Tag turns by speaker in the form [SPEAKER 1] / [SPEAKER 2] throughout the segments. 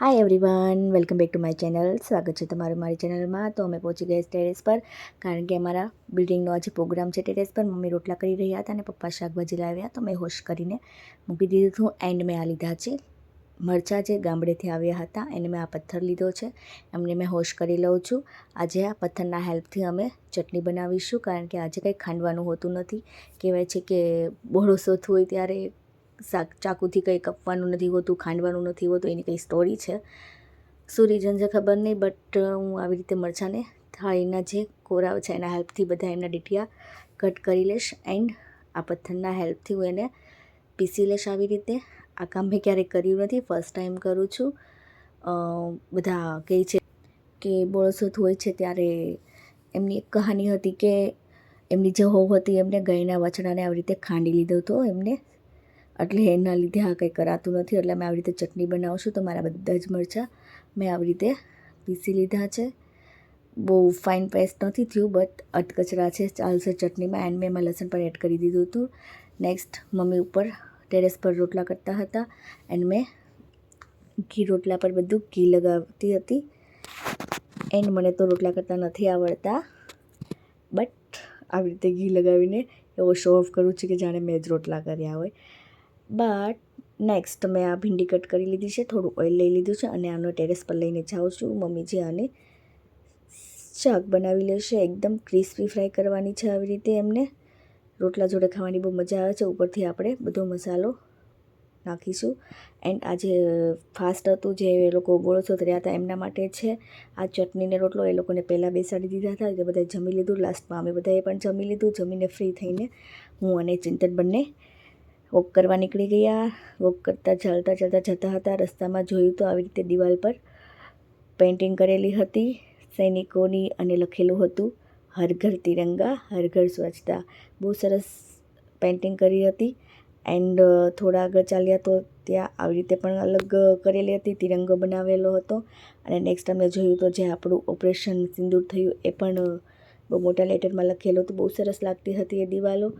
[SPEAKER 1] Hi everyone welcome back to my channel સ્વાગત છે તમારું મારી ચેનલમાં તો અમે પહોંચી ગયા ટેરેસ પર, કારણ કે અમારા બિલ્ડિંગનો આજે પ્રોગ્રામ છે ટેરેસ પર. મમ્મી રોટલા કરી રહ્યા હતા અને પપ્પા શાકભાજી લાવ્યા તો મેં હોશ કરીને મૂકી દીધું હતું એન્ડ મેં આ લીધા છે. મરચાં જે ગામડેથી આવ્યા હતા, એને મેં આ પથ્થર લીધો છે. એમને મેં હોશ કરી લઉં છું. આજે આ પથ્થરના હેલ્પથી અમે ચટણી બનાવીશું, કારણ કે આજે કંઈ ખાંડવાનું હોતું નથી. કહેવાય છે કે બોળો સોથ હોય ત્યારે શાક ચાકુથી કંઈ કપવાનું નથી હોતું, ખાંડવાનું નથી હોતું, એની કંઈ સ્ટોરી છે. શું રીઝન છે ખબર નહીં બટ હું આવી રીતે મરચાંને થાળીના જે કોરાવ છે એના હેલ્પથી બધા એમના ડીટિયા કટ કરી લઈશ એન્ડ આ પથ્થરના હેલ્પથી હું એને પીસી લઈશ આવી રીતે. આ કામ મેં ક્યારેય કર્યું નથી ફર્સ્ટ ટાઈમ કરું છું. બધા કહે છે કે બોળસોથ હોય છે ત્યારે એમની એક કહાની હતી કે એમની જે હોવ હતી, એમને ગાયના વાછડાને આવી રીતે ખાંડી લીધો હતો, એમને એટલે એના લીધે આ કંઈ કરાતું નથી. એટલે મેં આવી રીતે ચટણી બનાવું છું તો મારા બધા જ મરચાં મેં આવી રીતે પીસી લીધા છે. બહુ ફાઇન પેસ્ટ નથી થયું, બટ અટકચરા છે ચાલશે ચટણીમાં એન્ડ મેં એમાં લસણ પણ એડ કરી દીધું હતું. નેક્સ્ટ મમ્મી ઉપર ટેરેસ પર રોટલા કરતા હતા એન્ડ મેં ઘી રોટલા પર બધું ઘી લગાવતી હતી. એન્ડ મને તો રોટલા કરતાં નથી આવડતા, બટ આવી રીતે ઘી લગાવીને એવો શો ઓફ કરું છું કે જાણે મેં જ રોટલા કર્યા હોય. બટ નેક્સ્ટ મેં આ ભીંડી કટ કરી લીધી છે, થોડું ઓઇલ લઈ લીધું છે અને આનો ટેરેસ પર લઈને જાઉં છું. મમ્મી જે આને શાક બનાવી લેશે, એકદમ ક્રિસ્પી ફ્રાય કરવાની છે આવી રીતે એમને. રોટલા જોડે ખાવાની બહુ મજા આવે છે. ઉપરથી આપણે બધો મસાલો નાખીશું. એન્ડ આજે ફાસ્ટ હતું, જે એ લોકો ગોળસો રહ્યા હતા, એમના માટે છે. આ ચટણીને રોટલો એ લોકોને પહેલાં બેસાડી દીધા હતા, એટલે બધાએ જમી લીધું. લાસ્ટમાં અમે બધાએ પણ જમી લીધું. જમીને ફ્રી થઈને હું અને ચિંતન બંને વોક કરવા નીકળી ગયા. વોક કરતાં ચાલતા ચાલતા જતા હતા. રસ્તામાં જોયું તો આવી રીતે દિવાલ પર પેઇન્ટિંગ કરેલી હતી. સૈનિકોની અને લખેલું હતું, હર ઘર તિરંગા, હર ઘર સ્વચ્છતા. બહુ સરસ પેઇન્ટિંગ કરી હતી. એન્ડ થોડા આગળ ચાલ્યા તો ત્યાં આવી રીતે પણ અલગ કરેલી હતી, તિરંગો બનાવેલો હતો. અને નેક્સ્ટ અમે જોયું તો જે આપણું ઓપરેશન સિંદૂર થયું એ પણ બહુ મોટા લેટરમાં લખેલું હતું. બહુ સરસ લાગતી હતી એ દિવાલો.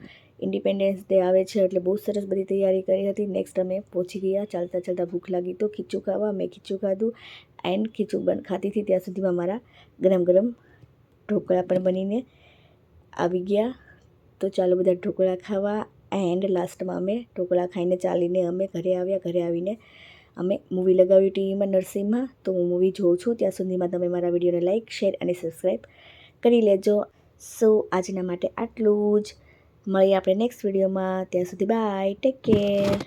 [SPEAKER 1] ઇન્ડિપેન્ડન્સ ડે આવે છે એટલે બહુ સરસ બધી તૈયારી કરી હતી. નેક્સ્ટ અમે પહોંચી ગયા. ચાલતા ચાલતા ભૂખ લાગી તો ખીચું ખાવા. મેં ખીચું ખાધું એન્ડ ખીચું બન ખાતી હતી. ત્યાં સુધીમાં મારા ગરમ ગરમ ઢોકળા પણ બનીને આવી ગયા. તો ચાલો બધા ઢોકળા ખાવા એન્ડ લાસ્ટમાં અમે ઢોકળા ખાઈને ચાલીને અમે ઘરે આવ્યા. ઘરે આવીને અમે મૂવી લગાવી ટીવીમાં, નરસિંહમાં. તો હું મૂવી જોઉં છું. ત્યાં સુધીમાં તમે મારા વિડીયોને લાઇક શેર અને સબસ્ક્રાઈબ કરી લેજો. સો આજના માટે આટલું જ. મળીએ આપણે નેક્સ્ટ વિડીયોમાં ત્યાં સુધી બાય ટેક કેર